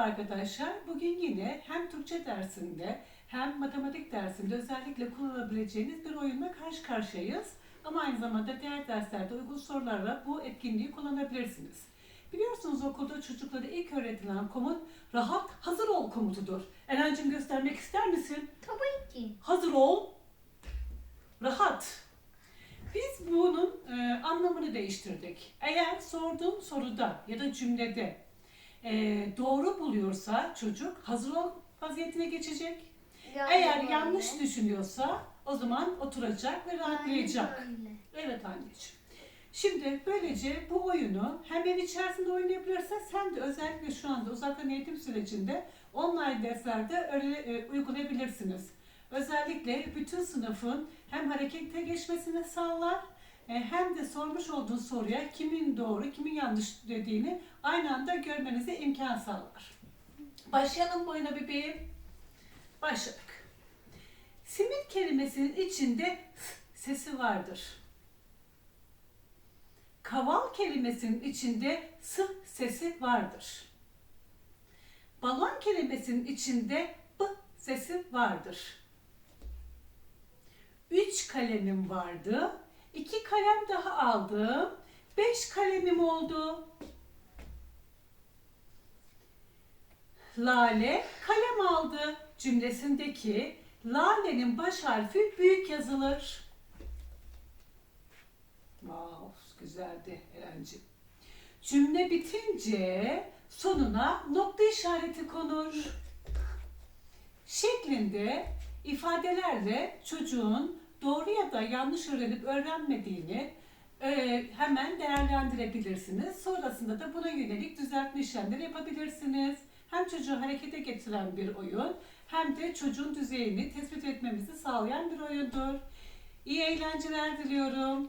arkadaşlar. Bugün yine hem Türkçe dersinde hem matematik dersinde özellikle kullanabileceğiniz bir oyunla karşı karşıyayız. Ama aynı zamanda diğer derslerde uygun sorularla bu etkinliği kullanabilirsiniz. Biliyorsunuz okulda çocuklara ilk öğretilen komut rahat hazır ol komutudur. Eren'cim göstermek ister misin? Tabii ki. Hazır ol, rahat. Biz bunun e, anlamını değiştirdik. Eğer sorduğum soruda ya da cümlede e, doğru buluyorsa çocuk hazır ol vaziyetine geçecek. Eğer yanlış düşünüyorsa o zaman oturacak ve rahatlayacak. Evet anneciğim. Şimdi böylece bu oyunu hem ev içerisinde oynayabilirsiniz hem de özellikle şu anda uzaktan eğitim sürecinde online derslerde öyle, e, uygulayabilirsiniz. Özellikle bütün sınıfın hem harekete geçmesini sağlar hem de sormuş olduğu soruya kimin doğru kimin yanlış dediğini aynı anda görmenize imkan sağlar. Başlayalım bu oyuna bebeğim. Başladık. Simit kelimesinin içinde sesi vardır. Kaval kelimesinin içinde s sesi vardır. Balon kelimesinin içinde b sesi vardır. Üç kalemim vardı. İki kalem daha aldım. Beş kalemim oldu. Lale kalem aldı cümlesindeki lalenin baş harfi büyük yazılır. Wow, güzeldi Eren'ciğim. Cümle bitince sonuna nokta işareti konur. Şeklinde ifadelerle çocuğun doğru ya da yanlış öğrenip öğrenmediğini e, hemen değerlendirebilirsiniz. Sonrasında da buna yönelik düzeltme işlemleri yapabilirsiniz. Hem çocuğu harekete getiren bir oyun hem de çocuğun düzeyini tespit etmemizi sağlayan bir oyundur. İyi eğlenceler diliyorum.